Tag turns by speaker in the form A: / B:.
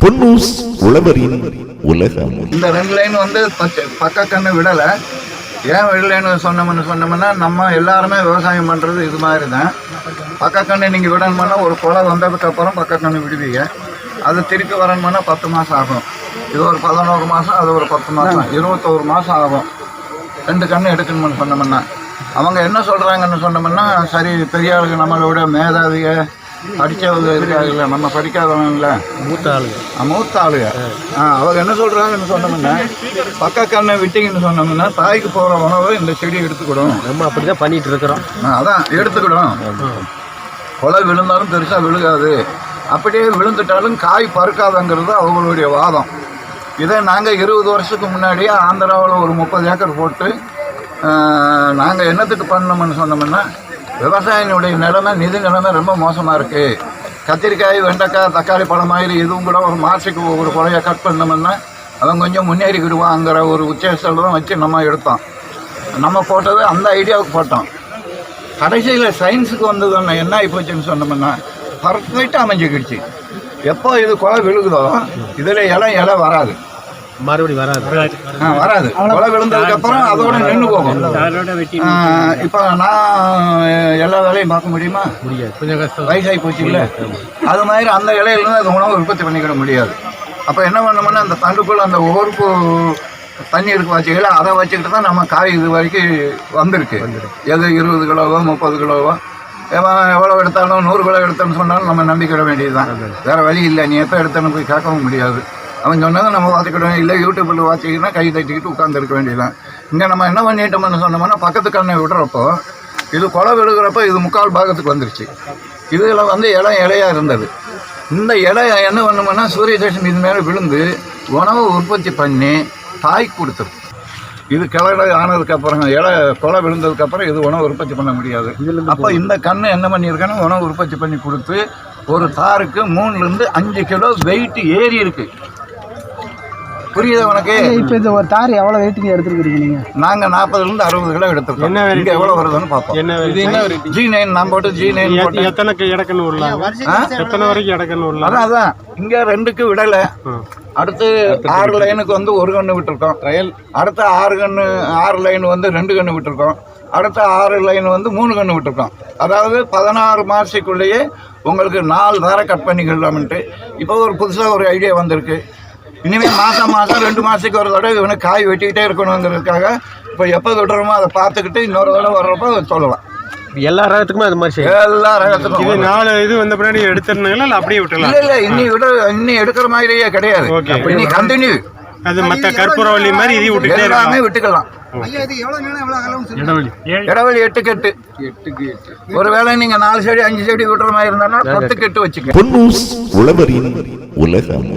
A: பொன்னூஸ் உழவரின் உலகம்
B: இந்த ரெண்டு லைன் வந்து பக்க கண்ணு விடலை. ஏன் விடலைன்னு சொன்னோம்னு சொன்னோம்னா நம்ம எல்லாருமே விவசாயம் பண்ணுறது இது மாதிரி தான் பக்க கண்ணு நீங்கள் விடணும்னா ஒரு குலை வந்ததுக்கப்புறம் பக்க கண்ணு விடுவீங்க. அது திருப்பி வரணும்னா பத்து மாதம் ஆகும். இது ஒரு பதினோரு மாதம் அது ஒரு பத்து மாதம் இருபத்தோரு மாதம் ஆகும். ரெண்டு கண்ணு எடுக்கணும்னு சொன்னோம்னா. அவங்க என்ன சொல்கிறாங்கன்னு சொன்னோம்னா சரி பெரிய ஆளுங்க நம்மளோட மேதாவிக படித்தவங்க இருக்காங்கல்ல நம்ம படிக்காதவங்கல்ல?
C: மூத்த ஆளுங்க
B: மூத்த ஆளுங்க ஆ அவங்க என்ன சொல்கிறாங்கன்னு சொன்னோம்னா பக்க கண்ணை விட்டீங்கன்னு சொன்னோம்னா தாய்க்கு போகிற உணவை இந்த செடி எடுத்துக்கிடும்.
C: நம்ம அப்படி தான் பண்ணிட்டு இருக்கிறோம்.
B: அதான் எடுத்துக்கிடும். கொலை விழுந்தாலும் பெருசாக விழுகாது. அப்படியே விழுந்துட்டாலும் காய் பறக்காதங்கிறது அவங்களுடைய வாதம். இதை நாங்கள் இருபது வருஷத்துக்கு முன்னாடியே ஆந்திராவில் ஒரு முப்பது ஏக்கர் போட்டு நாங்கள் என்னத்துக்கு பண்ணோம்னு சொன்னோம்னா விவசாயினுடைய நிலைமை நிதி நிலைமை ரொம்ப மோசமாக இருக்குது கத்திரிக்காய் வெண்டைக்காய் தக்காளி பழம் மாதிரி இதுவும் கூட ஒரு மாதத்துக்கு ஒவ்வொரு குறைய கட் பண்ணோம்னா அவன் கொஞ்சம் முன்னேறிக்கிடுவாங்கிற ஒரு உச்சேசத்தில் தான் வச்சு நம்ம எடுத்தோம். நம்ம போட்டது அந்த ஐடியாவுக்கு போட்டோம். கடைசியில் சயின்ஸுக்கு வந்தது என்ன ஆகிப்போச்சுன்னு சொன்னோம்னா பர்ஃபெக்டாக அமைஞ்சிக்கிடுச்சு. எப்போ இது குலை விழுகுதோ இதில் இலை இலை வராது.
C: மறுபடியும் வராது.
B: ஆ, வராது. கொலை விழுந்ததுக்கப்புறம் அதோட நின்று போகும். இப்போ நான் எல்லா வேலையும் பார்க்க முடியுமா?
C: முடியாது. கொஞ்சம் கஷ்டம்.
B: வயசாகி போச்சு இல்லை அது மாதிரி அந்த இலையிலேருந்து அது உணவு உற்பத்தி பண்ணிக்கிட முடியாது. அப்போ என்ன பண்ணோம்னா அந்த தண்டுக்குள்ள அந்த ஒவ்வொரு தண்ணி இருக்கு வச்சுக்கல அதை வச்சுக்கிட்டு தான் நம்ம காய் இது வரைக்கும் வந்திருக்கு. எது இருபது கிலோவோ முப்பது கிலோவோ? எவன் எவ்வளோ எடுத்தாலும் நூறு கிலோ எடுத்தேன்னு சொன்னாலும் நம்ம நம்பிக்கிட வேண்டியதுதான். வேற வழி இல்லை. நீ எப்போ எடுத்தேன்னு போய் கேட்கவும் முடியாது. அவன் சொன்னதை நம்ம பார்த்துக்கிடுவோம் இல்லை யூடியூப்பில் வாட்சிக்கினா கை தட்டிக்கிட்டு உட்காந்துருக்க வேண்டியதுதான். இங்கே நம்ம என்ன பண்ணிட்டோம்னு சொன்னோம்னா பக்கத்து கண்ணை விடுறப்போ இது கொலை விழுகிறப்போ இது முக்கால் பாகத்துக்கு வந்துருச்சு. இதில் வந்து இடம் இலையாக இருந்தது. இந்த இலை என்ன பண்ணுமோன்னா சூரிய தேசம் இது மேலே விழுந்து உணவை உற்பத்தி பண்ணி தாய் கொடுத்துரும். இது கிளை ஆனதுக்கப்புறம் இலை கொலை விழுந்ததுக்கப்புறம் இது உணவு உற்பத்தி பண்ண முடியாது. அப்போ இந்த கண்ணை என்ன பண்ணியிருக்கேன்னா உணவு உற்பத்தி பண்ணி கொடுத்து ஒரு தாருக்கு மூணுலேருந்து அஞ்சு கிலோ வெயிட் ஏறி இருக்கு. புரியுதா உனக்கு?
D: இப்போ இந்த ஒரு தார் எவ்வளோ வெயிட்டுக்கு எடுத்துருக்கீங்க நீங்கள்
B: நாங்கள் நாற்பதுலேருந்து அறுபது கிலோ எடுத்துருக்கோம்.
C: என்ன?
B: இங்கே எவ்வளோ வருதுன்னு பார்ப்போம்.
C: என்ன variety?
B: ஜி நைன் நான் போட்டு ஜி நைன் போட்டு.
C: எத்தனை இடக்கன்னு விடலாம் எத்தனை வரைக்கும் இடக்கன்னு விடலாம்
B: அதான் அதான். இங்க ரெண்டுக்கு விடல. அடுத்து ஆறு லைனுக்கு வந்து ஒரு கண்ணு விட்டுருக்கோம். ரயில் அடுத்த ஆறு கண்ணு ஆறு லைன் வந்து ரெண்டு கண்ணு விட்டுருக்கோம். அடுத்த ஆறு லைன் வந்து மூணு கண்ணு விட்டுருக்கோம். அதாவது பதினாறு மாதத்துக்குள்ளேயே உங்களுக்கு நாலு தர கட் பண்ணிக்கலாம்ன்ட்டு இப்போ ஒரு புதுசாக ஒரு ஐடியா வந்திருக்கு. இனிமேல் மாதம் மாதம் ரெண்டு மாதத்துக்கு ஒரு தடவை இவனுக்கு காய் வெட்டிக்கிட்டே இருக்கணுங்கிறதுக்காக இப்போ எப்போ விட்டுறோமோ அதை பார்த்துக்கிட்டு இன்னொரு தடவை வர்றப்போ சொல்லலாம்.
C: எல்லா ரகத்துக்குமே அது மாதிரி
B: எல்லா ரகத்துக்கும்.
E: இது நாலு இது வந்த பின்னாடி எடுத்துருந்தாங்களா இல்லை அப்படியே விட்டுலாம்
B: இல்ல இல்ல இன்னி விட இன்னி எடுக்கிற மாதிரியே கிடையாது.
E: Okay.
B: இன்னி கண்டினியூ
E: அது மற்ற கற்பூரவள்ளி மாதிரி இதையும் விட்டுட்டே
B: எல்லாமே விட்டுக்கலாம்.
E: இடைவெளி.
B: எட்டு கெட்டு. ஒருவேளை நீங்க நாலு செடி அஞ்சு செடி விட்டுற மாதிரி இருந்தாலும் பத்து கெட்டு வச்சுக்க
A: உலகம்.